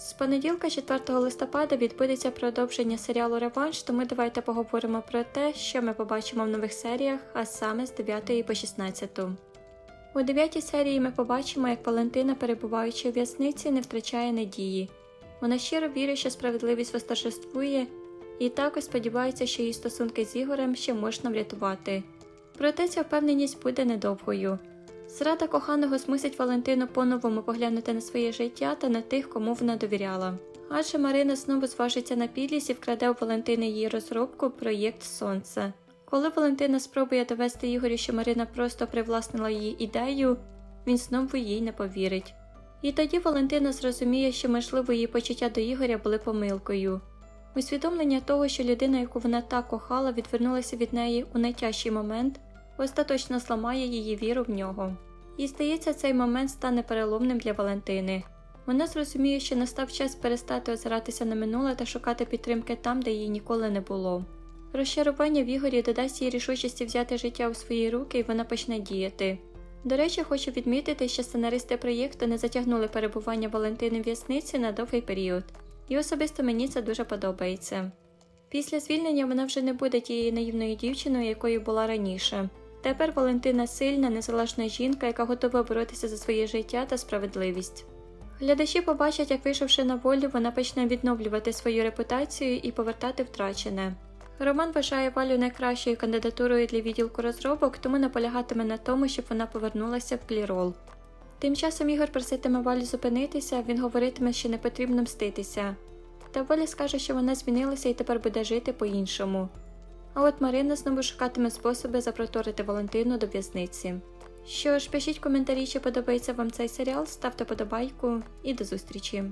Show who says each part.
Speaker 1: З понеділка, 4 листопада, відбудеться продовження серіалу Реванш, тому давайте поговоримо про те, що ми побачимо в нових серіях, а саме з 9 по 16. У 9 серії ми побачимо, як Валентина, перебуваючи у в'язниці, не втрачає надії. Вона щиро вірить, що справедливість восторжествує, і також сподівається, що її стосунки з Ігорем ще можна врятувати. Проте ця впевненість буде недовгою. Зрада коханого змусить Валентину по-новому поглянути на своє життя та на тих, кому вона довіряла. Адже Марина знову зважиться на підлість і вкраде у Валентини її розробку проєкт Сонце. Коли Валентина спробує довести Ігорю, що Марина просто привласнила її ідею, він знову їй не повірить. І тоді Валентина зрозуміє, що, можливо, її почуття до Ігоря були помилкою. Усвідомлення того, що людина, яку вона так кохала, відвернулася від неї у найтяжчий момент, остаточно зламає її віру в нього. І здається, цей момент стане переломним для Валентини. Вона зрозуміє, що настав час перестати озиратися на минуле та шукати підтримки там, де її ніколи не було. Розчарування в Ігорі додасть їй рішучості взяти життя у свої руки, і вона почне діяти. До речі, хочу відмітити, що сценаристи проєкту не затягнули перебування Валентини в в'язниці на довгий період, і особисто мені це дуже подобається. Після звільнення вона вже не буде тією наївною дівчиною, якою була раніше. Тепер Валентина сильна, незалежна жінка, яка готова боротися за своє життя та справедливість. Глядачі побачать, як вийшовши на волю, вона почне відновлювати свою репутацію і повертати втрачене. Роман вважає Валю найкращою кандидатурою для відділку розробок, тому наполягатиме на тому, щоб вона повернулася в клірол. Тим часом Ігор проситиме Валю зупинитися, він говоритиме, що не потрібно мститися. Та Валя скаже, що вона змінилася і тепер буде жити по-іншому. А от Марина знову шукатиме способи запроторити Валентину до в'язниці. Що ж, пишіть коментарі, чи подобається вам цей серіал, ставте подобайку і до зустрічі!